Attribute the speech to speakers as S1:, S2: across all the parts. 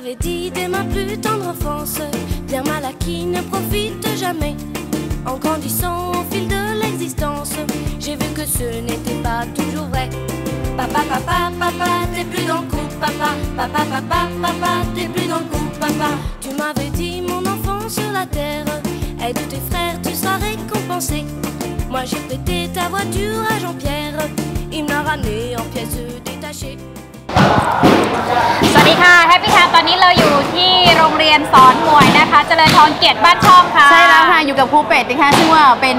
S1: m'avais dit dès ma plus tendre enfance, bien mal acquis ne profite jamais. En grandissant au fil de l'existence, j'ai vu que ce n'était pas toujours vrai. Papa, papa, papa, t'es plus dans le coup, papa, papa, papa, papa, t'es plus dans le coup, papa. Tu m'avais dit, mon enfant sur la terre, aide tes frères, tu seras récompensé. Moi j'ai prêté ta voiture à Jean-Pierre, il me l'a ramené en pièces détachées.
S2: สวัสดีค่ะแฮปปี้ m มตอนนี้เราอยู่ที่โรงเรียนสอนมวยนะคะ เจริญทองเกียรติบ้านช่องค่ะ
S3: ใช่แล้วค่ะ อยู่กับครูเป็ดนะคะซึ่งว่าเป็น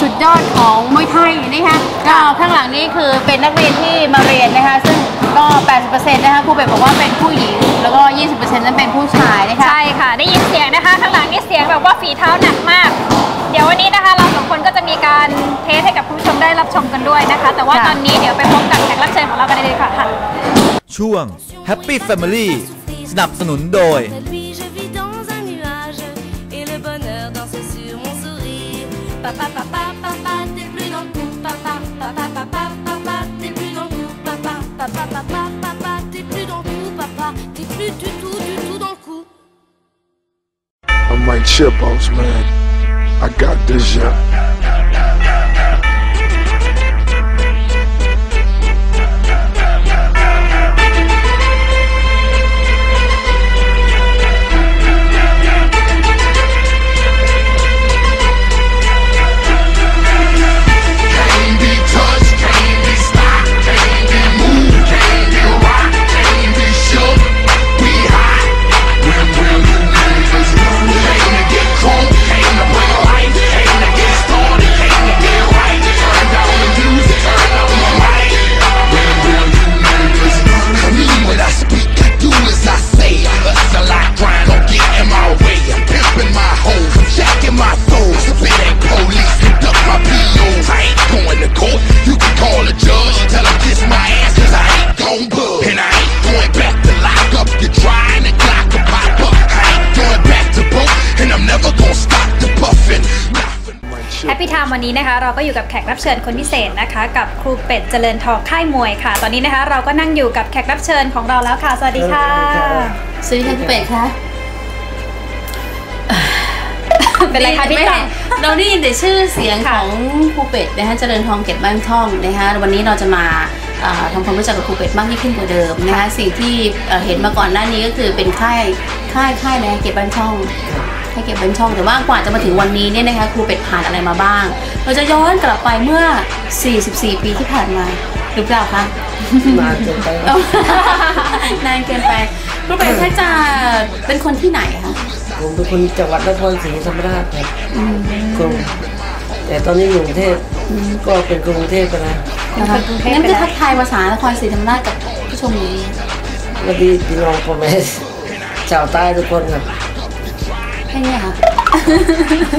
S3: สุดยอดของมวยไทยนะคะก็ข้างหลังนี้คือเป็นนักเรียนที่มาเรียนนะคะ ซึ่งก็ 80%นะคะครูเป็ดบอกว่าเป็นผู้หญิง แล้วก็ 20%นั้นเป็นผู้ชายนะคะ
S2: ใช่ค่ะ ได้ยินเสียงนะคะ ข้างหลังนี่เสียงแบบว่าฝีเท้าหนักมาก เดี๋ยววันนี้นะคะเราสองคนก็จะมีการเทสให้กับคุณผู้ชมได้รับชมกันด้วยนะคะ แต่ว่า
S3: ค่ะ
S2: ตอนนี้เดี๋ยวไปพบกับแขกรับเชิญของเรากันเลยค่ะค่ะ
S4: ช่วง Happy Family สนับสนุนโดย
S1: Après lui, je vis dans un nuage et le bonheur danse sur mon sourire. Papa, papa, papa, t'es plus dans le coup. Papa, papa, papa, papa, t'es plus dans le coup. Papa, papa, papa, papa, t'es plus dans le coup. Papa, t'es plus du tout, du tout dans le coup.
S5: I'm like Chipos, man. I got this shit.
S6: I'm never gonna stop the puffin'. Nothing.
S2: แฮปปี้ไทม์วันนี้นะคะเราก็อยู่กับแขกรับเชิญคนพิเศษนะคะ กับครูเป็ดเจริญทองค่ายมวยค่ะ ตอนนี้นะคะ เราก็นั่งอยู่กับแขกรับเชิญของเราแล้วค่ะ สวัสดีค่ะ
S3: สวัสดีค่ะครูเป็ดคะ
S2: เป็นไรคะพี่
S3: ไม่
S2: ต่อ
S3: เราได้ยินแต่ชื่อเสียงของครูเป็ดนะคะเจริญทองเก็บบ้านท่องนะคะวันนี้เราจะมาเอ่อทำความรู้จักกับครูเป็ดมากยิ่งขึ้นกว่าเดิมนะคะสิ่งที่เอ่อเห็นมาก่อนหน้านี้ก็คือเป็นค่ายค่ายค่ายอะไรเก็บบ้านช่อง ค่ายเก็บบ้านช่องแต่ว่ากว่าจะมาถึงวันนี้เนี่ยนะคะครูเป็ดผ่านอะไรมาบ้าง เราจะย้อนกลับไปเมื่อ 44 ปีที่ผ่านมาหรือเปล่าคะ
S7: นานเกินไป
S3: เอานานเกินไปครูเป็ดถ้าจะเป็นคนที่ไหนคะ
S7: ผมเป็นคนจังหวัดนครศรีธรรมราชครับกรุงแต่ตอนนี้อยู่กรุงเทพก็เป็นกรุงเทพไปแล้ว
S3: นะคะงั้นก็ทักทายภาษานครศรีธรรมราชกับผู้ชมนี้
S7: สวัสดีพี่น้องพ่อแม่ชาวใต้ทุกคนครับ
S3: แค่นี้ค่ะ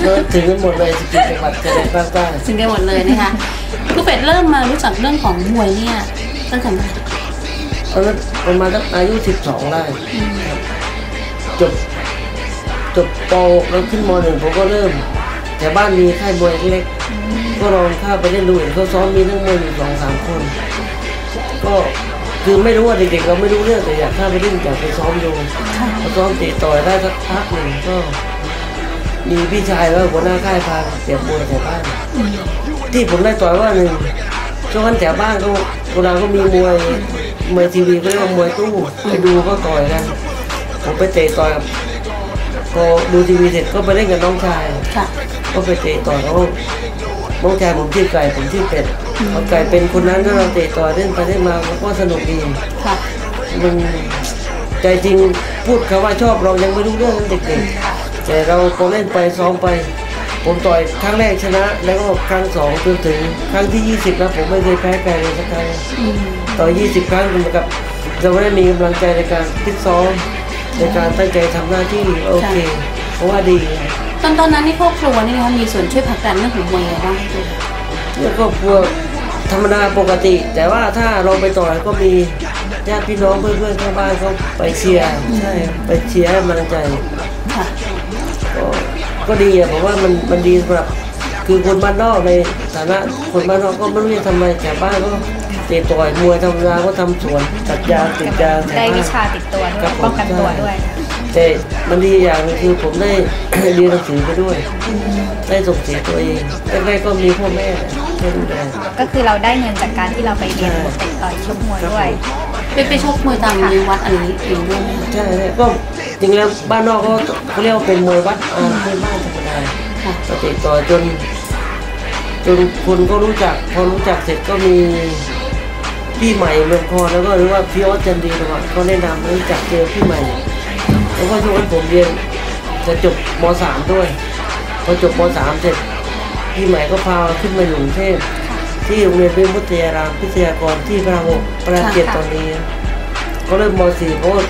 S7: ก็ถึงกันหมดเลยสิบจังหวัดจะได้ภาคใต้
S3: ถึงกันหมดเลยนะคะครูเป็ดเริ่มมารู้จักเรื่องของมวยเนี่ยตั้งแต่เมื่อไหร่
S7: ตอนนั้นประมาณสักอายุสิบสองได้จบจบปหกแล้วขึ้นมหนึ่งผมก็เริ่มแต่บ้านมีค่ายมวยเล็กๆก็ลองเข้าไปเล่นดูเห็นเขาซ้อมมีทั้งมวยอยู่สองสามคน ก็ คือไม่รู้ว่าเด็กๆเราไม่รู้เรื่องแต่อยากเข้าไปเล่นอยากไปซ้อมดูพอซ้อมเตะต่อยได้สักพักหนึ่งก็ มีพี่ชายว่าหัวหน้าค่ายพาเสียบมวยแถวบ้าน ที่ผมได้ต่อยว่าหนึ่งช่วงนั้นแถวบ้านก็เวลาก็มีมวยมวยทีวีก็เรียกว่ามวยตู้ไปดูก็ต่อยกันผมไปเตะต่อยกับพอดูทีวีเสร็จก็ไปเล่นกับน้องชาย
S3: ค่ะ
S7: ก็ไปเตะต่อยเขาน้องชายผมชื่อไก่ผมชื่อเป็ด พอไก่เป็นคนนั้นก็เราเตะต่อยเล่นไปเล่นมามันก็สนุกดี
S3: ค่ะ
S7: มันใจจริงพูดคำว่าชอบเรายังไม่รู้เรื่องนั้นเด็กๆแต่เราพอเล่นไปซ้อมไป ผมต่อยครั้งแรกชนะ แล้วก็ครั้งสองจนถึงครั้งที่ 20 แล้วผมไม่เคยแพ้ใครเลยสักครั้งต่อย20 ครั้งเหมือนกับเราไม่ได้มีกำลังใจในการฟิตซ้อมในการตั้งใจทำหน้าที่โอเค เพราะว่าดี
S3: ตอนตอนนั้นนี่ครอบครัวนี่นะคะมีส่วนช่วยผลักดันเรื่องของมวยอะไรบ้างคะครู
S7: แล้วก็พวก ธรรมดาปกติ แต่ว่าถ้าเราไปต่อยก็มีญาติพี่น้องเพื่อนๆข้างบ้านเขาไปเชียร์ใช่ไปเชียร์ให้กำลังใจ
S3: ค่ะ
S7: ก็ก็ดีอะผมว่ามันมันดีสำหรับคือคนบ้านนอกในฐานะคนบ้านนอกก็ไม่รู้จะทำอะไรแต่บ้านก็เตะต่อยมวยทำงานก็ทำสวนตัดยางติดยางแถว
S2: ได้
S7: บ้น
S2: วิชาติดตัวด้ว
S7: ครั
S2: ย
S7: บผม
S2: ป้องกันตัวด้วย
S7: แต่มันดีอย่างหนึงคือผมได้เรียนหนังสือไปด้วย ได้ส่งเสียตัวเองแรกๆก็มีพ่อแม่ช่วยดูแล
S2: ก็คือเราได้เงินจากการที่เราไปเรียนบทเตะต่อยชกมวยด้วย
S3: ไปไปชกมวยตามในวัดอะไรเองด้วยไหมคะ
S7: ใช่ใช่ก็จริงแล้วบ้านนอกก็เขาเรียกว่าเป็นมวยวัดอ่าเป็นบ้านธรรมดา
S3: ค่ะ
S7: ปฏิต่อจน จนคนก็รู้จักพอรู้จักเสร็จก็มีพี่ใหม่เมืองคอนแล้วก็หรือว่าพี่ออสจันดีนะครับก็แนะนำให้รู้จักเจอพี่ใหม่ แล้วก็ช่วงนั้นผมเรียนจะจบมสามด้วย พอจบมสามเสร็จพี่ใหม่ก็พาขึ้นมาอยู่กรุงเทพที่โรงเรียนวิมุตยารามพิทยากรที่พระหกพระเกียรติตอนนี้ ก็เริ่มมสี่เพราะว่า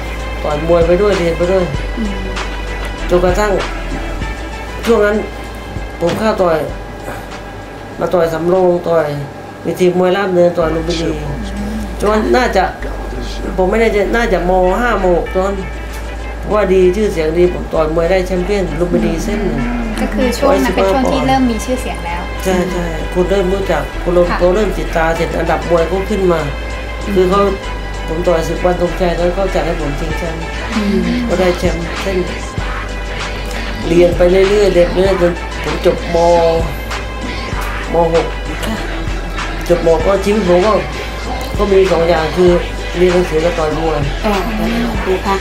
S7: ต่อยมวยไปด้วยเรียนไปด้วยจนกระทั่ง ช่วงนั้นผมเข้าต่อย มาต่อยสำโรงต่อยมีทีมมวยราบเนินต่อยลุมพินีจนน่าจะ ผมไม่แน่ใจน่าจะมห้ามหกตอนเพราะ ว่าดีชื่อเสียงดีผมต่อยมวยได้แชมเปี้ยนลุมพินีเส้นหนึ่ง
S2: ก็คือช่วงนั้นเป็นช่วงที่เริ่มมีชื่อเสียงแล้ว
S7: ใช่ใช่คุณเริ่มรู้จักคุณลง
S2: ค่ะ
S7: เขาเริ่มติดตาเสร็จอันดับมวยก็ขึ้นมา คือเขาผมต่อยศึกวันธงชัยแล้วเขาจัดให้ผมชิงแชมป์ก็ได้แชมป์เส้นเรียนไปเรื่อยๆเรียนไปเรื่อยๆจนผมจบมมหกจบมก็ชีวิตผมก็ก็มีสองอย่างคือเรียนหนังสือกับต่อยมวย
S3: ก็ครูคะ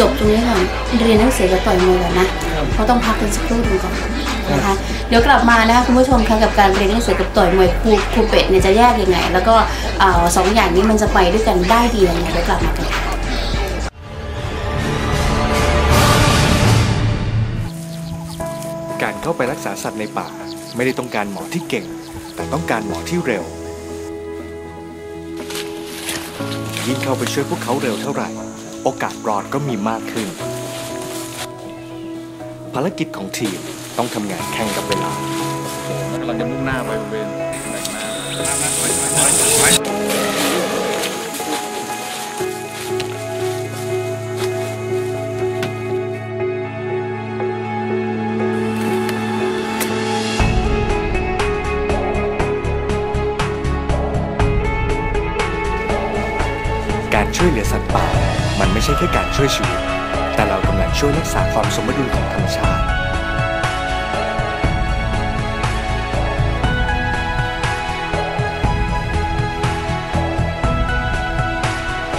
S3: จบตรงนี้ก่อนเรียนหนังสือกับต่อยมวยก่อนนะเพราะต้องพักกันสักครู่หนึงก่อนนะคะเดี๋ยวกลับมานะคะคุณผู้ชมคะกับการเรียนหนังสือกับต่อยมวยครูครูเป็ดเนี่ยจะแยกยังไง แล้วก็เอ่อสองอย่างนี้มันจะไปด้วยกันได้ดียังไงเดี๋ยวกลับมากันค่ะ
S8: การเข้าไปรักษาสัตว์ในป่า ไม่ได้ต้องการหมอที่เก่ง แต่ต้องการหมอที่เร็ว ยิ่งเข้าไปช่วยพวกเขาเร็วเท่าไหร่ โอกาสรอดก็มีมากขึ้น ภารกิจของทีมต้องทำงานแข่งกับเวลา
S9: กำลังจะมุ่งหน้าไปบริเวณแหล่งน้า
S8: พื่อการช่วยชีวิต แต่เรากำลังช่วยรักษาความสมดุลของธรรมชาติ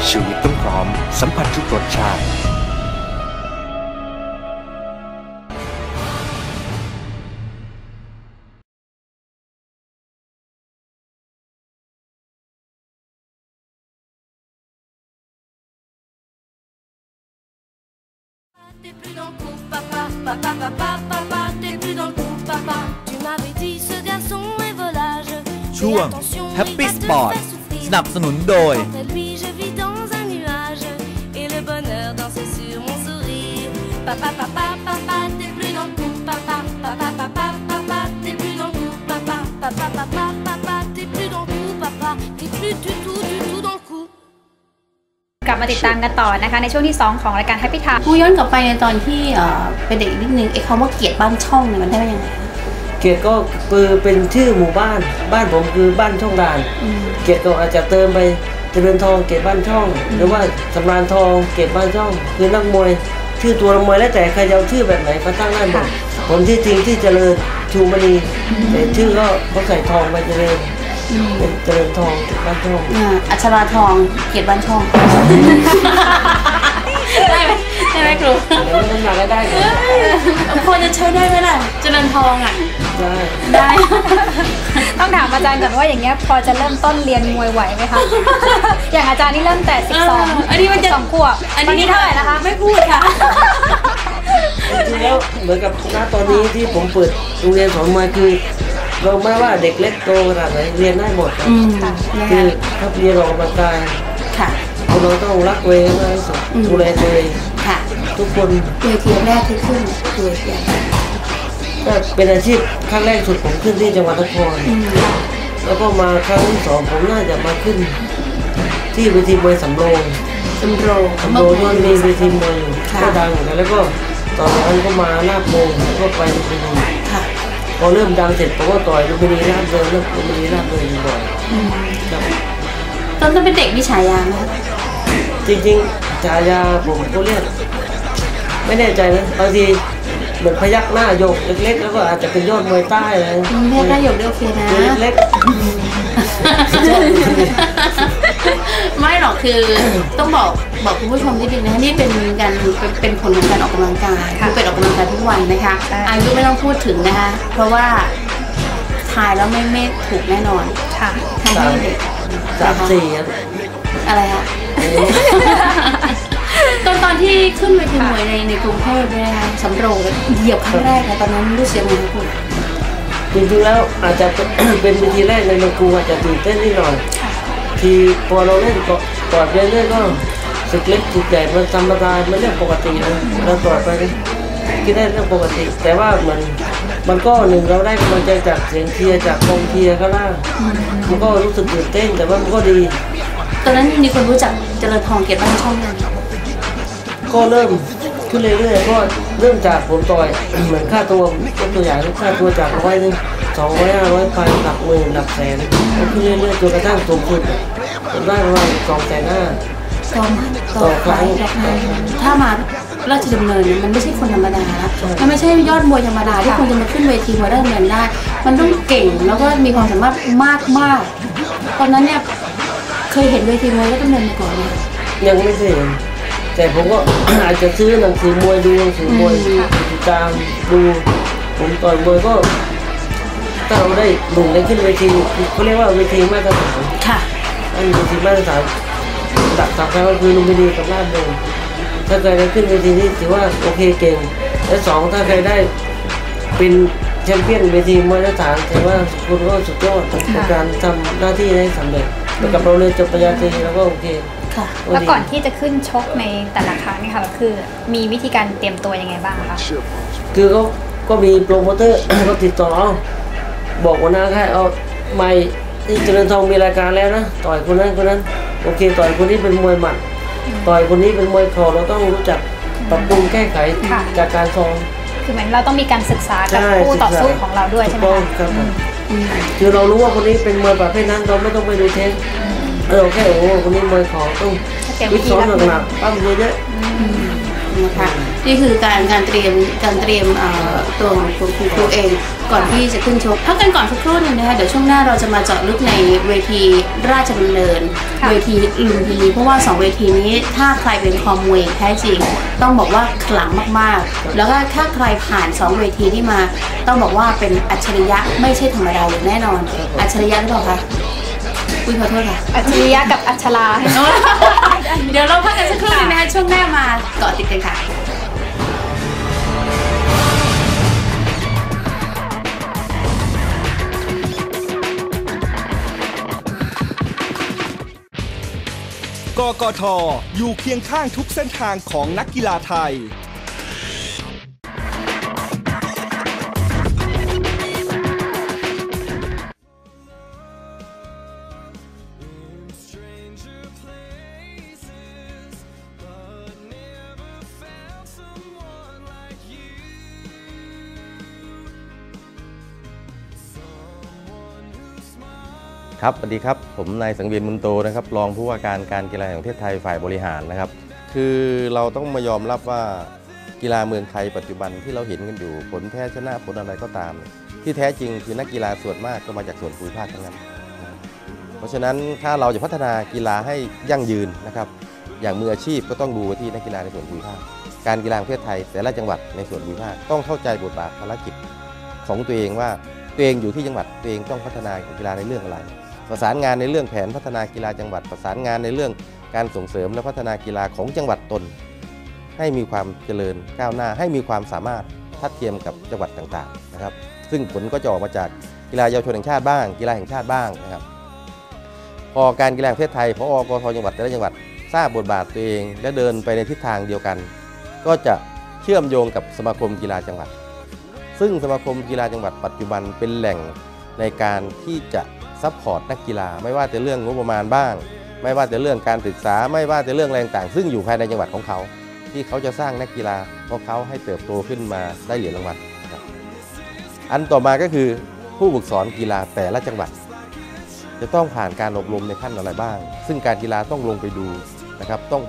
S8: ชีวิตต้องพร้อมสัมผัสทุกรสชาติ
S1: T'es plus dans le coup, papa, papa, papa, papa, t'es plus dans le coup, papa. Tu m'avais dit ce garçon est volage.
S4: ช่วง
S1: Fais attention,
S4: Happy
S1: il va te
S4: Sport
S1: faire souffrir.
S4: สนับสนุนโดย
S1: Quant à lui, je vis dans un nuage et le bonheur dansait sur mon sourire. Papa, papa,
S2: มาติดตามกันต่อนะคะ ในช่วงที่ 2 ของรายการ Happy Time
S3: ครูย้อนกลับไปในตอนที่เอ่อเป็นเด็กอีกนิดนึงไอ้คำว่าเกลียดบ้านช่องเนี่ยมันได้มายังไงคะ
S7: เกียรติก็คือเป็นชื่อหมู่บ้าน บ้านผมคือบ้านช่องด่าน เกียรติก็อาจจะเติมไปเจริญทองเกียรติบ้านช่อง หรือว่าสำรานทองเกียรติบ้านช่อง คือนักมวยชื่อตัวนักมวยแล้วแต่ใครจะเอาชื่อแบบไหนก็ตั้งได้หมดผมที่จริงที่เจริญชูมณีแต่ชื่อก็เขาใส่ทองไปเจริญ เป็นเจริญทองเกียรติบ้านช่อง
S3: อ่าอัชราทองเกลียดบ้านช่อง ได้ไหมได้ไหมครู
S7: แล้วน้ำหนักก็ได้เลย
S3: พอจะใช้ได้ไหมล่ะเจริญทองอะ
S7: ได้
S3: ได้
S2: ต้องถามอาจารย์ก่อนว่าอย่างเงี้ยพอจะเริ่มต้นเรียนมวยไหวไหมคะ อย่างอาจารย์นี่เริ่มแต่12
S3: อันนี้มันจะ
S2: สองขวบ
S3: อัน
S2: ตอน
S3: นี้
S2: นี้เท่าไหร่นะคะ
S3: ไม่พูดค่ะ
S7: จริงๆแล้วเหมือนกับณตอนนี้ที่ผมเปิดโรงเรียนสอนมวยคือ เราไม่ว่าเด็กเล็กโตขนาดไหนเรียนได้หมดครับ
S3: อืม
S7: คือถ้าเรียนออกกำลังกาย
S3: ค่ะ
S7: คนเราต้องรักตัวเองให้มากที่สุด
S3: อืม
S7: ดูแลตัวเอง
S3: ค่ะ
S7: ทุกคน
S3: เวทีแรกที่ขึ้นคือเวทีอะไร
S7: ก็เป็นอาชีพครั้งแรกสุดผมขึ้นที่จังหวัดนคร
S3: อืม
S7: แล้วก็มาครั้งที่สองผมน่าจะมาขึ้น ที่เวทีมวยสำโรง
S3: สำโรง
S7: สำโรงที่มีเวทีมวยอยู่
S3: ค่ะ
S7: ก็ดังเหมือนกันแล้วก็ตอนนั้นก็มาลาดโมงแล้วก็ไปลุมพินี
S3: ค่ะ
S7: ก พอเริ่มดังเสร็จผมก็ต่อยลุมพินีราบเริงเริ่มลุมพินีราบเริงบ่อยครับ
S3: ตอนนั้นเป็นเด็กมีฉายาไหมคะ
S7: จริงๆฉายาผมก็เรียกไม่แน่ใจนะบางทีเหมือนพยักหน้าโยกเล็กๆแล้วก็อาจจะเป็นยอดมวยใต้อะไร
S3: อืมแม่ได้หยกได้โอเคนะ
S7: ตัวเล็ก
S3: ไม่หรอกคือต้องบอกบอกคุณผู้ชมนิดนึงนะคะนี่เป็นการเป็นเป็นผลของการออกกำลังกายคือเป็นออกกำลังกายทุกวันนะคะ
S2: ใช่
S3: อายุไม่ต้องพูดถึงนะคะเพราะว่าทายแล้วไม่ไม่ถูกแน่นอน
S2: ค่ะ
S3: ทายให้เด็ก
S7: ๆสามสี่ครับ
S3: อะไรคะตอนตอนที่ขึ้นเวทีมวยในในกรุงเทพเนี่ยนะคะสำโรงเหยียบครั้งแรกนะตอนนั้นรู้สึกยังไงคะคุณ
S7: จริงๆแล้วอาจจะเป็นวิธีแรกในเมืองกรุงอาจจะตื่นเต้นนิดหน่อย ทีพอเราเล่นต่อต่อไปเรื่อยๆก็สกเล็กสึกใหญ่มันธรรมดามันเรื่องปกตินะเราต่อไปคิดได้เรื่องปกติ แต่ว่ามันมันก็หนึ่งเราได้กำลังใจจากเสียงเชียจากกองเชียร์ข้างล่างมันก็รู้สึกตื่นเต้นแต่ว่ามันก็ดี
S3: ตอนนั้นมีคนรู้จักเจริญทองเกียรติบ้านช่องยัง
S7: ก็เริ่มขึ้นเรื่อยๆก็เริ่มจากผมต่อยเหมือนค่าตัวยกตัวอย่างค่าตัวจากร้อยหนึงสองร้อยห้าร้อยพันหลักหมื่นหลักแสนก็ขึ้นเรื่อยๆจนกระทั่งสูงสุดผม ได้ประมาณสองแสนห้า
S3: ต่อมาต่อครั้งต่อครั้งถ้ามาราชดำเนินเนี่ยมันไม่ใช่คนธรรมดานะมันไม่ใช่ยอดมวยธรรมดาที่คนจะมาขึ้นเวทีมวยราชดำเนินได้ มันต้องเก่งแล้วก็มีความสามารถมากมากๆตอนนั้นเนี่ยเคยเห็นเวทีมวยราชดำเนินมาก่อนไหม
S7: ยังไม่เคยเห็นแต่ผมก็ อาจจะซื้อหนังสือมวยดูหนังสือมวยติดตามดูผมต่อยมวยก็ถ้าเราได้หนุ่มได้ขึ้นเวทีเขาเรียกว่าเวทีมาตรฐาน
S3: ค่ะ
S7: อันเวทีมาตรฐานดักสำคัญก็คือลุมพินีกับลาดเดินถ้าใครได้ขึ้นเวทีนี้ถือว่าโอเคเก่ง และสองถ้าใครได้เป็นแชมเปี้ยนเวทีมาตรฐานถือว่าคุณก็สุดยอดในการทำหน้าที่ให้สำเร็จเหมือนกับเราเรียนจบปริญญาตรีแล้วก็โอเค
S3: ค่ะ
S2: แล้วก่อนที่จะขึ้นชกในแต่ละครั้งเนี่ยค่ะก็คือมีวิธีการเตรียมตัวยังไงบ้างคะ
S7: คือเขาก็มีโปรโมเตอร์เขาติดต่อเอาบอกหัวหน้าค่ายเอาไม่ ที่เจริญทองมีรายการแล้วนะต่อยคนนั้นคนนั้นโอเค ต่อยคนนี้เป็นมวยหมัด ต่อยคนนี้เป็นมวยเข่าเราต้องรู้จักปรับปรุงแก้ไข
S2: ค่ะ
S7: จากการซ้อม
S2: คือเหมือนเราต้องมีการศึกษากับ
S7: ใช่
S2: คู่ต่อสู้
S7: ศึกษา
S2: ของเราด้วยใช่ไหม
S7: ถูกต้อง
S2: คะ
S7: ครับผมคือเรารู้ว่าคนนี้เป็นมวยประเภทนั้นเราไม่ต้องไปดูเทสเออแค่โอ้โหคนนี้มวยเข่าต้อง
S2: เตรียม
S7: วิ
S2: วิ
S7: ท
S2: ธี
S7: ซ้อม
S2: รับมือ
S7: หนักๆปั้มเยอะ
S3: นะคะนี่คือการการเตรียมการเตรียมเอ่อตัวของคุณครูครูเอง ก่อนที่จะขึ้นชกพักกันก่อนสักครู่หนึงนะคะเดี๋ยวช่วงหน้าเราจะมาเจาะลึกในเวทีราชดำเนิน
S2: ค่ะ
S3: เวทีลุมพินีเพราะว่าสองเวทีนี้ถ้าใครเป็นคอมวยแท้จริง ต้องบอกว่าขลังมากๆ แล้วก็ถ้าใครผ่านสองเวทีที่มา ต้องบอกว่าเป็นอัจฉริยะไม่ใช่ธรรมดาอย่างแน่นอน อัจฉริยะหรือเปล่าคะ อุ้ยขอโทษค่ะ
S2: อัจฉริยะกับอัชรา
S3: เดี๋ยวเราพักกันสักครู่หนึงนะคะช่วงหน้ามาเกาะติดกันค่ะ
S10: กกทอยู่เคียงข้างทุกเส้นทางของนักกีฬาไทย
S11: ครับสวัสดีครับ ผมนายสังเวียนมุนโตนะครับ รองผู้ว่าการการกีฬาแห่งประเทศไทยฝ่ายบริหารนะครับ คือเราต้องมายอมรับว่ากีฬาเมืองไทยปัจจุบันที่เราเห็นกันอยู่ผลแพ้ชนะผลอะไรก็ตาม ที่แท้จริงคือนักกีฬาส่วนมากก็มาจากส่วนภูมิภาคทั้งนั้น เพราะฉะนั้นถ้าเราจะพัฒนากีฬาให้ยั่งยืนนะครับ อย่างมืออาชีพก็ต้องดูไปที่นักกีฬาในส่วนภูมิภาค การกีฬาแห่งประเทศไทยแต่ละจังหวัดในส่วนภูมิภาคต้องเข้าใจบทบาทภารกิจของตัวเองว่าตัวเองอยู่ที่จังหวัดตัวเองต้องพัฒนากีฬาในเรื่องอะไร ประสานงานในเรื่องแผนพัฒนากีฬาจังหวัด ประสานงานในเรื่องการส่งเสริมและพัฒนากีฬาของจังหวัดตน ให้มีความเจริญก้าวหน้า ให้มีความสามารถทัดเทียมกับจังหวัดต่างๆนะครับ ซึ่งผลก็จะออกมาจากกีฬาเยาวชนแห่งชาติบ้าง กีฬาแห่งชาติบ้างนะครับพอการกีฬาแห่งประเทศไทยพอกทจังหวัดแต่ละจังหวัดทราบบทบาทตัวเองและเดินไปในทิศทางเดียวกัน ก็จะเชื่อมโยงกับสมาคมกีฬาจังหวัด ซึ่งสมาคมกีฬาจังหวัดปัจจุบันเป็นแหล่งในการที่จะ ซัพพอร์ตนักกีฬา ไม่ว่าจะเรื่องงบประมาณบ้าง ไม่ว่าจะเรื่องการศึกษา ไม่ว่าจะเรื่องแรงต่างๆซึ่งอยู่ภายในจังหวัดของเขา ที่เขาจะสร้างนักกีฬาของเขาให้เติบโตขึ้นมาได้เหรียญรางวัลอันต่อมาก็คือผู้ฝึกสอนกีฬาแต่ละจังหวัด จะต้องผ่านการอบรมในขั้นอะไรบ้าง ซึ่งการกีฬาต้องลงไปดูนะครับ ต้อง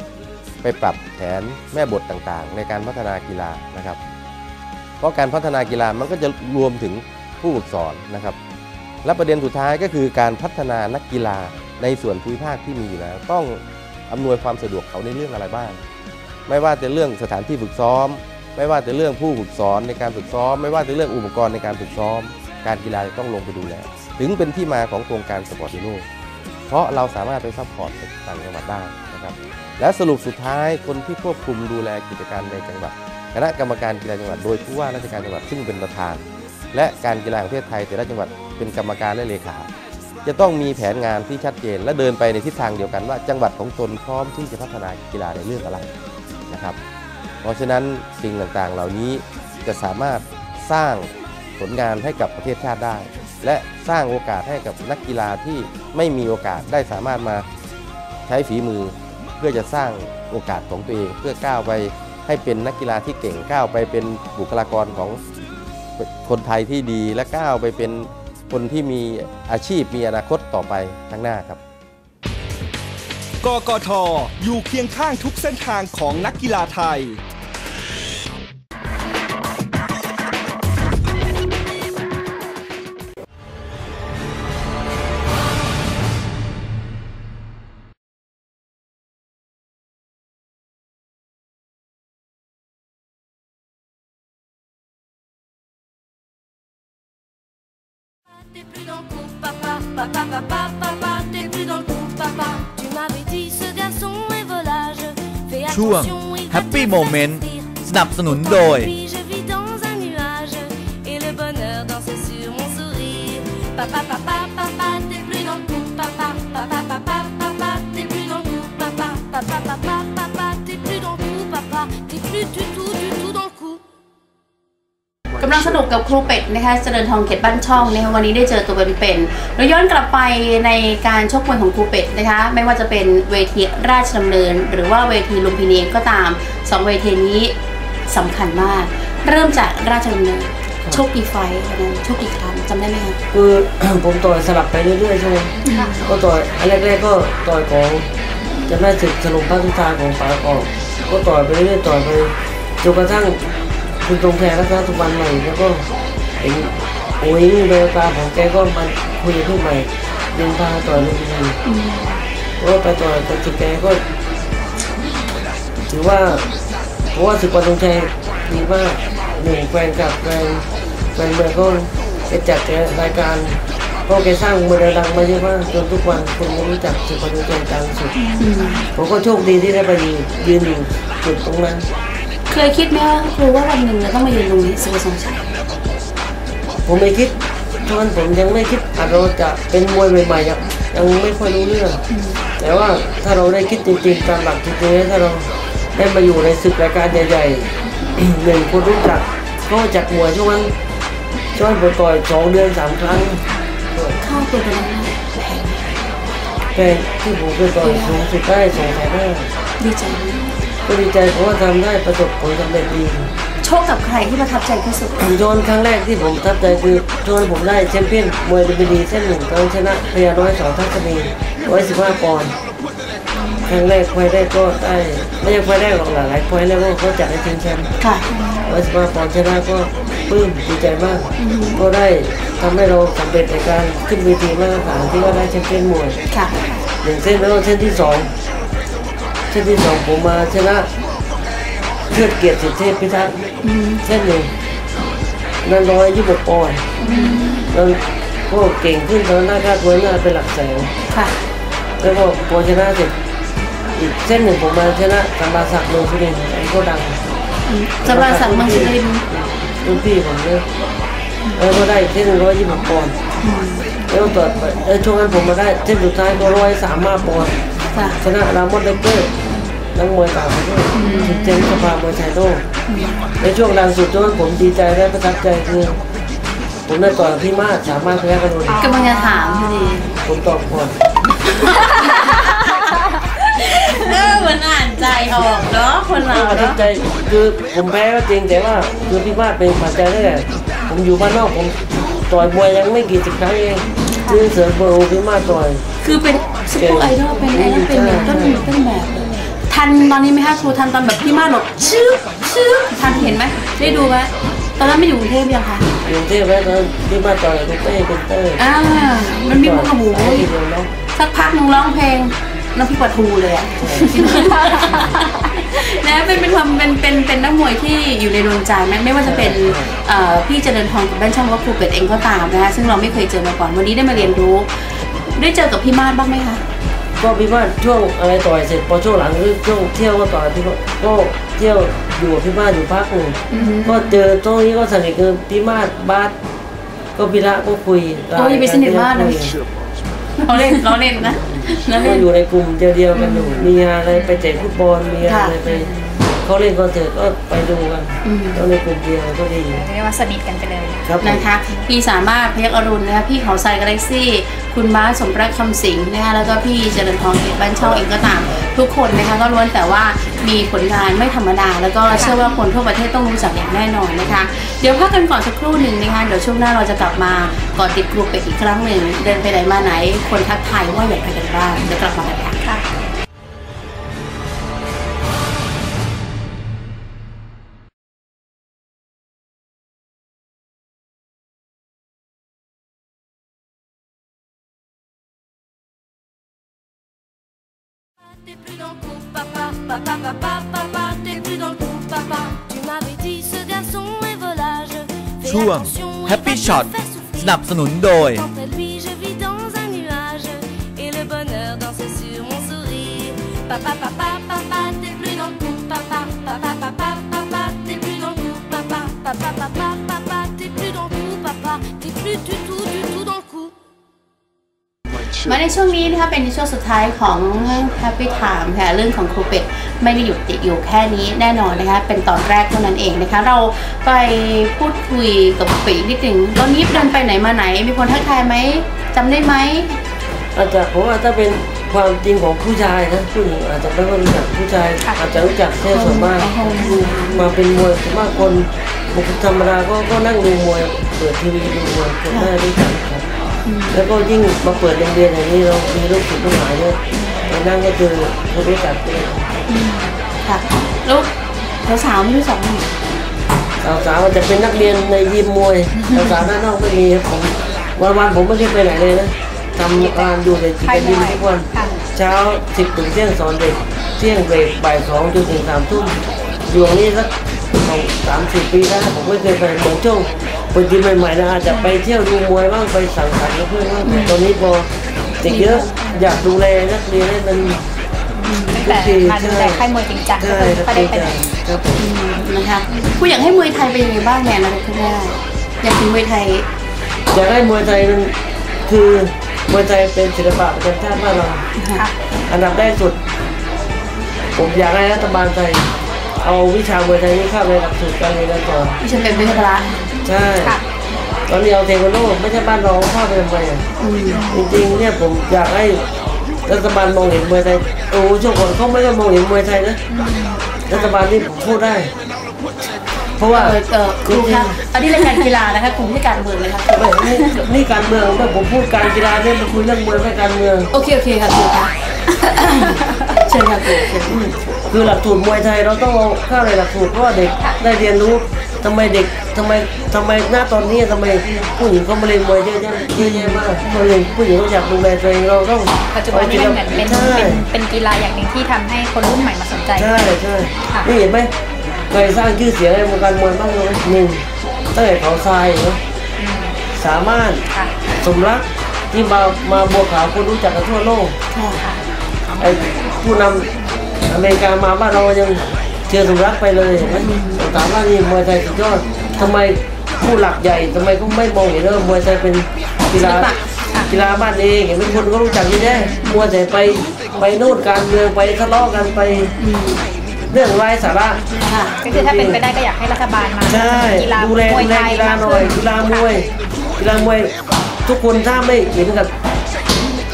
S11: ไปปรับแผนแม่บทต่างๆ ในการพัฒนากีฬานะครับ เพราะการพัฒนากีฬามันก็จะรวมถึงผู้ฝึกสอนนะครับ และประเด็นสุดท้ายก็คือการพัฒนานักกีฬาในส่วนภูมิภาคที่มีอยู่แล้วต้องอำนวยความสะดวกเขาในเรื่องอะไรบ้าง ไม่ว่าจะเรื่องสถานที่ฝึกซ้อม ไม่ว่าจะเรื่องผู้ฝึกสอนในการฝึกซ้อม ไม่ว่าจะเรื่องอุปกรณ์ในการฝึกซ้อม การกีฬาจะต้องลงไปดูแลถึงเป็นที่มาของโครงการสปอร์ตฮีโร่เพราะเราสามารถไปซัพพอร์ตต่างจังหวัดได้นะครับและสรุปสุดท้ายคนที่ควบคุมดูแลกิจการในจังหวัดคณะกรรมการกีฬาจังหวัดโดยผู้ว่าราชการจังหวัดซึ่งเป็นประธาน และการกีฬาแห่งประเทศไทยแต่ละจังหวัด เป็นกรรมการและเลขา จะต้องมีแผนงานที่ชัดเจน และเดินไปในทิศทางเดียวกันว่า จังหวัดของตนพร้อมที่จะพัฒนากีฬาในเรื่องอะไรนะครับ เพราะฉะนั้นสิ่งต่างๆ เหล่านี้จะสามารถสร้างผลงานให้กับประเทศชาติได้ และสร้างโอกาสให้กับนักกีฬาที่ไม่มีโอกาสได้สามารถมาใช้ฝีมือ เพื่อจะสร้างโอกาสของตัวเองเพื่อก้าวไปให้เป็นนักกีฬาที่เก่งก้าวไปเป็นบุคลากรของคนไทยที่ดีและก้าวไปเป็น คนที่มีอาชีพมีอนาคตต่อไปข้างหน้าครับ
S10: กกท อยู่เคียงข้างทุกเส้นทางของนักกีฬาไทย
S4: ช่วง Happy Moment สนับสนุนโดยำ
S3: ลังสนุกกับครูเป็ดนะคะเจริญทองเขตบ้านช่องนะคะวันนี้ได้เจอตัวเป็นๆเราย้อนกลับไปในการชกมวยของครูเป็ดนะคะไม่ว่าจะเป็นเวทีราชดำเนิน หรือว่าเวทีลุมพินีก็ตามสองเวทีนี้สำคัญมาก เริ่มจากราชดำเนินชกกี่ไฟท์ตอนนั้นชกกี่ครั้งจำได้ไหมคะ
S7: คือผมต่อยสลับไปเรื่อยๆใช่ไหมก็ต่อยอันแรกๆก็ต่อยของจะแม่ศึกสลุมพระทุตาของป๋าออก ก็ต่อยไปเรื่อยๆต่อยไปจนกระทั่ง คุณตรงแพรรัตนสุวรรณใหม่แล้วก็เห็นโอ้ยเบลตาของแกก็มาคุยกับพี่ใหม่ดึงพาต่อยลุมพินีก็ไปต่อยกับสุดแกก็ถือว่าเพราะว่าศึกวันตรงชัยดีมากหนึ่งแฟนกับแฟนแฟนเมืองก็ไปจัดรายการก็แกสร้างเมืองดังมาเยอะมากจนทุกวันคนก็รู้จักศึกวันตรงชัยดังสุดผมก็โชคดีที่ได้ไปยืนยืนอยู่จุดตรงนั้น
S3: เคยคิดไหมว่าครูว่าวันหนึ่งเราต้องมายืนตรงนี้สุภาพสงชัย
S7: ผมไม่คิดตอนนั้นผมยังไม่คิดอาจเราจะเป็นมวยใหม่ๆยังยังไม่ค่อยรู้เรื่อง แต่ว่าถ้าเราได้คิดจริงๆตามหลักจริงๆถ้าเราได้มาอยู่ในศึกรายการใหญ่ๆหนึ่งคนรู้จักก็จัดมวยช่วงนั้นช่วงผมต่อยสองเดือนสามครั้ง
S3: ค่าตัวตอนนั้นแพง
S7: แต่ที่ผมเคยต่อยสูงสุดได้สองแสนห้า
S3: ดีใจไหม
S7: ก็ดีใจเพราะว่าทำได้ประสบผลสำเร็จดี
S3: โชคกับใครที่ประทับใจที่สุด
S7: โยนครั้งแรกที่ผมประทับใจคือโยนผมได้แชมเปี้ยนมวยดีบีดีเส้นหนึ่งตอนชนะพยาน้อยสองทัศนีร้อยสิบห้าปอนด์ครั้งแรกไฟแรกก็ได้ไม่ใช่ไฟแรกหรอกหลายๆไฟแรกก็เขาจัดให้ชิงแชมป์
S3: ค่ะ
S7: ร้อยสิบห้าปอนด์ชนะก็ปลื้มดีใจมาก ก็ได้ทำให้เราสำเร็จในการขึ้นเวทีมาตรฐานที่ว่าได้แชมเปี้ยนมวย
S3: ค่ะ
S7: หนึ่งเส้นแล้วก็เส้นที่สอง เส้นที่สองผมมาชนะเพื่อเกียรติสิทธิเทพพิทักษ์เส้นหนึ่งนั่นร้อยยี่สิบหกปอนด์แล้วก็เก่งขึ้นตอนหน้าคาดไว้หน้าเป็นหลักแสน
S3: ค่ะ
S7: แล้วก็พอชนะเสร็จอีกเส้นหนึ่งผมมาชนะกัมบาศักดิ์เมืองสุรินทร์อันนก็ดัง
S3: สำหรับสังเมืองสุรินทร์
S7: รุ่นพี่ผมเลยแล้วก็ได้เส้นร้อยยี่สิบปอนด์แล้วต่อไปเออช่วงนั้นผมมาได้เส้นสุดท้ายก็ร้อยสามห้าปอนด์
S3: ค่ะ
S7: ชนะรามอนเดกเกอร์นักมวยต่างประเทศถึงเจนสภามวยไทยโลกในช่วงดังสุดช่วงนั้นผมดีใจและประทับใจคือ ผมได้ต่อยกับพี่มาศสามารถแพ้กระโดด
S3: กำลังจะถามพอดี
S7: ผมตอบก่อน
S3: เออเหมือนอ่านใจออกเนาะคนเรา
S7: ประทับ
S3: เนาะ
S7: ใจคือผมแพ้ก็จริงแต่ว่าคือพี่มาศเป็นขวัญใจตั้งแต่ผผมอยู่บ้านนอกผมต่อยมวยยังไม่กี่สิบครั้งเอง ชื่อเสือโบว์พี่มาต่อย
S3: คือเป็นซุปเปอร์ไอดอลเป็นไอดอลเป็นแบบต้นต้นแบบเลยทันตอนนี้ไหมคะครูทันตอนแบบพี่มาหลบชื่อชื่อทันเห็นไหมได้ดูไหมตอนนั้นไม่อยู่กรุงเทพยังคะ
S7: อยู่ที่แม่ตอนพี่มาต่อยกับเต้เป็นเต้
S3: อ่ามันมีมุกกระหู
S7: ไอ้เดียวเนาะ
S3: สักพักหนึงร้องเพลง น้ำพริกปลาทูเลยอะนะเป็นเป็นความเป็นเป็นเป็นนักมวยที่อยู่ในดวงใจไหมไม่ว่าจะเป็นเอ่อพี่เจริญทองกับแบนช่องว่าครูเป็ดเองก็ตามนะคะซึ่งเราไม่เคยเจอมาก่อนวันนี้ได้มาเรียนรู้ ได้เจอกับพี่มาศบ้างไหมคะ
S7: ก็พี่มาช่วงอะไรต่อยเสร็จพอช่วงหลังคือช่วงเที่ยวก็ต่อยพี่มาก็เที่ยวอยู่กับพี่มาอยู่พักหนึ่งก็เจอตรงนี้ก็สนิทกับพี่มาศบาสก็พี่ละก็คุย
S3: โอ้ยไปสนิทมากนะเราเล่นเราเล่นนะ เรา
S7: ก็
S3: เล่น
S7: อยู่ในกลุ่มเดียวๆกันอยู่มีงานอะไรไปเตะฟุตบอลมีงานอะไรไป เขาเล่นคอนเสิร์ตก็ไปดูกันก็ในกลุ่มเดียวก็ดี
S2: เรียกว่าสนิทกันไปเลยนะ
S7: ครับผม
S3: นะคะพี่สามารถพยักอรุณนะคะพี่เขาทรายกาแล็กซี่ คุณม้าสมรักคำสิงห์นะคะแล้วก็พี่เจริญทองเกียรติบ้านช่องเองก็ตาม ทุกคนนะคะก็ล้วนแต่ว่ามีผลงานไม่ธรรมดา แล้วก็เชื่อว่าคนทั่วประเทศต้องรู้จักอย่างแน่นอนนะคะ เดี๋ยวพักกันก่อนสักครู่หนึ่งนะคะเดี๋ยวช่วงหน้าเราจะกลับมาก่อติดกลุ่มเป็ดอีกครั้งหนึ่งเดินไปไหนมาไหน คนทักทายว่าอยากไปกันบ้างเดี๋ยวกลับมากันค่ะ
S4: ช่วง
S1: attention, il
S4: Happy
S1: va te
S4: Shot
S1: faire souffrir.
S4: สนับสนุนโดย
S1: Quant à lui, je vis dans un nuage et le bonheur dansait sur mon sourire. Papa, papa, papa, t'es plus dans le coup, papa, papa, papa, papa, t'es plus dans le coup, papa, papa, papa,
S3: มาในช่วงนี้นะคะเป็นในช่วงสุดท้ายของ Happy Time ค่ะเรื่องของครูเป็ดไม่ได้หยุดติดอยู่แค่นี้แน่นอนนะคะ เป็นตอนแรกเท่านั้นเองนะคะ เราไปพูดคุยกับครูเป็ดอีกนิดหนึ่งตอนนี้เดินไปไหนมาไหน มีคนทักทายไหมจำได้ไหม
S7: อาจจะผมว่าถ้าเป็นความจริงของผู้ชายนะผู้หญิงอาจจะไม่ค่อยรู้จักผู้ชายอาจจะรู้จักแค่ส่วนมากมาเป็นมวยส่วนมากคนปกติธรรมดาก็ก็นั่งดูมวยเปิดทีวีดูมวยคนได้รู้จักครับ แล้วก็ยิ่งมาเปิดโรงเรียนอย่างนี้เรามีลูกศิษย์ลูกหาเยอะไปนั่งก็เจอคนรู้จักเลย
S3: ค่ะลูกสาวๆไม่รู้จักมั้ย
S7: สาวๆจะเป็นนักเรียนในยิมมวยสาวๆด้านนอกไม่มีครับผมวันๆผมไม่ได้ไปไหนเลยนะทำงานอยู่ในที่ยิมทุกวัน
S2: ค่ะ
S7: เช้าสิบถึงเที่ยงสอนเด็กเที่ยงเบรกบ่ายสองจนถึงสามทุ่มอยู่อย่างนี้สัก สองสามสี่ปีแล้วผมไม่เคยไปเหมือนช่วงเปิดทีใหม่ๆนะอาจจะไปเที่ยวดูมวยบ้างไปสังสรรค์กับเพื่อนบ้างแต่ตอนนี้พอเด็กเยอะอยากดูแลนักเรียนให้มัน
S2: ตั้งแต่มาดูแลค่ายมวยจริงจังก็
S7: ใช่
S2: คือ
S7: ครับ
S2: ก็ได้ไปไหน
S7: ครับผม
S3: นะคะคุณอยากให้มวยไทยเป็นยังไงบ้างแนนอะไรข้างหน้าอยากเป็นมวยไทย
S7: อยากให้มวยไทยมันคือมวยไทยเป็นศิลปะประจำชาติบ้านเรา
S2: ค่ะ
S7: อันดับแรกสุด ผมอยากให้รัฐบาลไทย เอาวิชามวยไทยนี้เข้าในหลักสูตรการเรียนการสอน
S3: ที่ฉันเป็นวิทยาลัย
S7: ใช่
S2: ค่ะ
S7: ตอนนี้เอาเทควันโดไม่ใช่บ้านเราเข้าไปทำไมอะจริงๆเนี่ยผมอยากให้รัฐบาลมองเห็นมวยไทยโอ้โหช่วงก่อนเขาไม่ได้มองเห็นมวยไทยนะรัฐบาลนี่ผมพูดได้ เพราะว่า
S3: เออเออครูคะอันนี้รายการกีฬานะคะคุณไม่ใช่การเมืองเลยค่ะ
S7: ไม่นี่นี่การเมืองไม่ผมพูดการกีฬาเนี่ยมาคุยเรื่องมวยไม่การเมือง
S3: โอเคโอเคค่ะครูคะเชิญค่ะครูเชิญ
S7: คือหลักสูตรมวยไทยเราต้องเอาเข้าในหลักสูตรเพราะว่าเด็กได้เรียนรู้ทำไมเด็กทำไมทำไมหน้าตอนนี้ทำไมผู้หญิงเขามาเรียนมวยเยอะแยะเยอะแยะมากเพราะเรียนผู้หญิงเขาอยากดูแลตัวเองเราต้อง
S2: ปัจจุบันนี้มันเหมือนเป็น
S7: ใช่
S2: เป็นเป็นกีฬาอย่างหนึ่งที่ทำให้คนรุ่นใหม่มาสนใจ
S7: ใช่ใช่
S2: ค่ะ
S7: นี่เห็นไหมเคยสร้างชื่อเสียงให้วงการมวยบ้างไหมหนึ่งตั้งแต่เขาทรายเนาะสามารถ
S2: ค่ะ
S7: สมรักที่มามาบัวขาวคนรู้จักกันทั่วโลก
S2: ค่ะ
S7: ไอ้ผู้นำ อเมริกามาบ้านเรายังเชื่อสมรักไปเลยเห็นไหมถามว่านี่มวยไทยสุดยอดทำไมผู้หลักใหญ่ทำไมก็ไม่มองเห็นว่ามวยไทยเป็นกีฬากีฬาบ้านเองเห็นไหมคนก็รู้จักเยอะแยะมัวแต่ไปไปโน่นการเมืองไปทะเลาะกันไปเรื่องไร้สาระ
S3: ค่ะ
S2: ก็คือถ้าเป็นไปได้ก็อยากให้รัฐบาลมา
S7: ใช่
S2: กีฬา
S7: ดูแล
S2: มวย
S7: ดูแล
S2: ไทย
S7: กีฬามา
S2: ก
S7: หน่อ
S2: ขึ้
S7: ย
S2: น
S7: กีฬามวยกีฬามวยทุกคนถ้าไม่เห็นกับ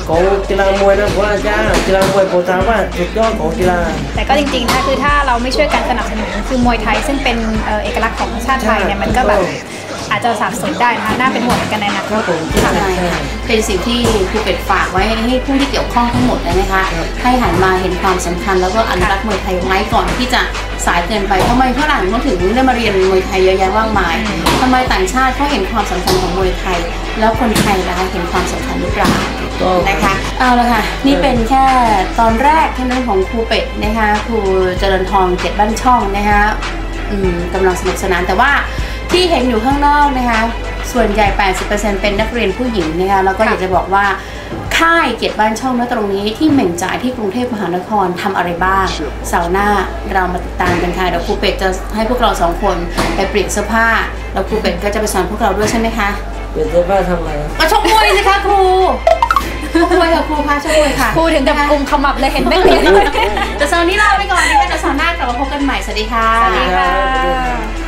S7: ของกีฬามวยนะผมว่าจ้ากีฬามวยผมถามว่าสุดยอดของกีฬา
S2: แต่ก็จริงๆถ้าคือถ้าเราไม่ช่วยกันสนับสนุนคือมวยไทยซึ่งเป็นเอ่อเอกลักษณ์ของชาติไทยเนี่ยมันก็แบบ อาจจะสับสนได้นะคะน่าเป็นห่วงเหมือนกันในอนาคต
S3: ใช่ค่ะเป็นสิ่งที่ครูเป็ดฝากไว้ให้ผู้ที่เกี่ยวข้องทั้งหมดเลยนะคะให้หันมาเห็นความสำคัญแล้วก็อนุรักษ์มวยไทยไว้ก่อนที่จะสายเกินไปทำไมฝรั่งเขาถึงได้มาเรียนมวยไทยเยอะแยะมากมายทำไมต่างชาติเขาเห็นความสำคัญของมวยไทย แล้วคนไทยนะคะเห็นความสำคัญหรือเปล่า
S7: ก็
S3: นะคะเอาละค่ะ นี่เป็นแค่ตอนแรกเท่านั้นของครูเป็ดนะคะครูเจริญทองเจ็ดบ้านช่องนะคะกำลังสนุกสนานแต่ว่า ที่เห็นอยู่ข้างนอกนะคะ ส่วนใหญ่ 80%เป็นนักเรียนผู้หญิงนะคะแล้วก็อยากจะบอกว่าค่ายเกียรติบ้านช่องณตรงนี้ที่เหม่งจ่ายที่กรุงเทพมหานครทำอะไรบ้าง เสาร์หน้าเรามาติดตามกันค่ะเดี๋ยวครูเป็ดจะให้พวกเราสองคนไปเปลี่ยนเสื้อผ้าแล้วครูเป็ดก็จะไปสอนพวกเราด้วยใช่ไหมคะ
S7: เปลี่ยนเสื้อผ้าทำอะไรครับ
S3: มาชกมวยสิคะครูชกมวยค่ะครูคะชกมวยค่ะ
S2: ครูถึงกับกลุ่มขมับเลยเห็นไหมเรียนเลย
S3: แต่เสาร์นี้ลาไปก่อนนะคะเดี๋ยวเสาร์หน้ากลับมาพบกันใหม่สวัสดีค่ะ
S2: สวัสดีค่ะ